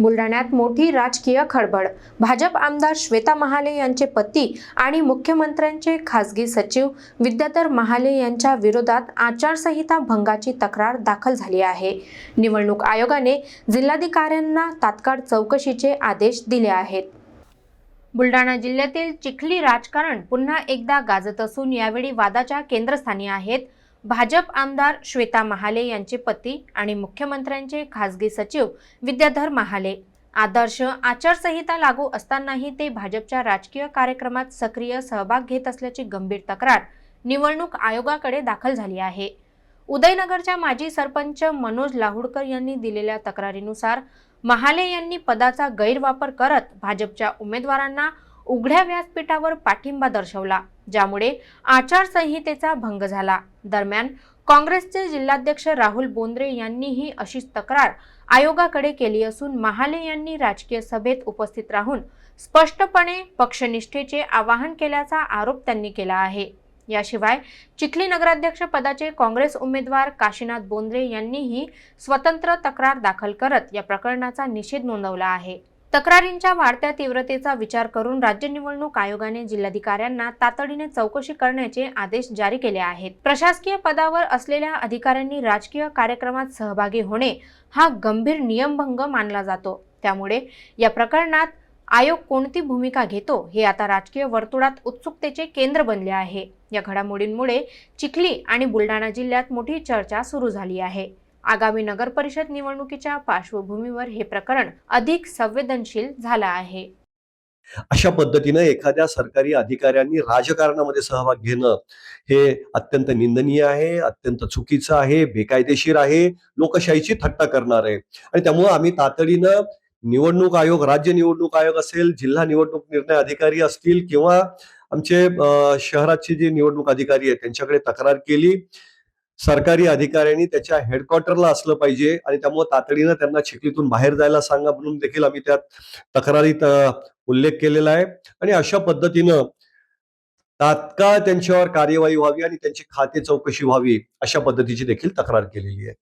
बुलढाण्यात मोठी राजकीय खळबळ. भाजप आमदार श्वेता महाले यांचे पती आणि मुख्यमंत्र्यांचे खासगी सचिव विद्याधर महाले यांच्या विरोधात आचारसंहिता भंगाची तक्रार दाखल झाली आहे. निवडणूक आयोगाने जिल्हाधिकाऱ्यांना तात्काळ चौकशीचे आदेश दिले आहेत. बुलढाणा जिल्ह्यातील चिखली राजकारण पुन्हा एकदा गाजत असून यावेळी वादाच्या केंद्रस्थानी आहेत. भाजप आमदार श्वेता महाले यांचे पती आणि मुख्यमंत्र्यांचे खासगी सचिव विद्याधर महाले. आदर्श आचारसंहिता लागू असतानाही ते भाजपच्या राजकीय कार्यक्रमात सक्रिय सहभाग घेत असल्याची गंभीर तक्रार निवडणूक आयोगाकडे दाखल झाली आहे. उदयनगरच्या माजी सरपंच मनोज लाहुडकर यांनी दिलेल्या तक्रारीनुसार महाले यांनी पदाचा गैरवापर करत भाजपच्या उमेदवारांना उघड्या व्यासपीठावर पाठिंबा दर्शवला ज्यामुळे आचारसंहितेचा भंग झाला. दरम्यान काँग्रेसचे जिल्हाध्यक्ष राहुल बोंद्रे यांनीही अशीच तक्रार आयोगाकडे केली असून महाले यांनी राजकीय सभेत उपस्थित राहून स्पष्टपणे पक्षनिष्ठेचे आवाहन केल्याचा आरोप त्यांनी केला आहे. याशिवाय चिखली नगराध्यक्ष पदाचे काँग्रेस उमेदवार काशीनाथ बोंद्रे यांनीही स्वतंत्र तक्रार दाखल करत या प्रकरणाचा निषेध नोंदवला आहे. तक्रारींच्या वाढत्या तीव्रतेचा विचार करून राज्य निवडणूक आयोगाने जिल्हाधिकाऱ्यांना तातडीने चौकशी करण्याचे आदेश जारी केले आहेत. प्रशासकीय पदावर असलेल्या अधिकाऱ्यांनी राजकीय कार्यक्रमात सहभागी होणे हा गंभीर नियमभंग मानला जातो. त्यामुळे या प्रकरणात आयोग कोणती भूमिका घेतो हे आता राजकीय वर्तुळात उत्सुकतेचे केंद्र बनले आहे. या घडामोडींमुळे चिखली आणि बुलढाणा जिल्ह्यात मोठी चर्चा सुरू झाली आहे. आगामी नगर परिषद निवडणुकीच्या पार्श्वभूमीवर हे प्रकरण अधिक संवेदनशील झालं आहे. अशा पद्धतीनं एखाद्या सरकारी अधिकाऱ्यांनी राजकारणामध्ये सहभाग घेणं हे अत्यंत निंदनीय आहे अत्यंत चुकीचं आहे बेकायदेशीर आहे लोकशाहीची थट्टा करणार आहे. आणि त्यामुळं आम्ही तातडीनं निवडणूक आयोग राज्य निवडणूक आयोग असेल जिल्हा निवडणूक निर्णय अधिकारी असतील किंवा आमचे शहराचे जे निवडणूक अधिकारी आहेत त्यांच्याकडे तक्रार केली सरकारी अधिकाऱ्यांनी त्याच्या हेडक्वार्टरला असलं पाहिजे आणि त्यामुळे तातडीनं त्यांना चिखलीतून बाहेर जायला सांगा म्हणून देखील आम्ही त्यात तक्रारीत उल्लेख केलेला आहे. आणि अशा पद्धतीनं तात्काळ त्यांच्यावर कार्यवाही व्हावी आणि त्यांची खाते चौकशी व्हावी अशा पद्धतीची देखील तक्रार केलेली आहे.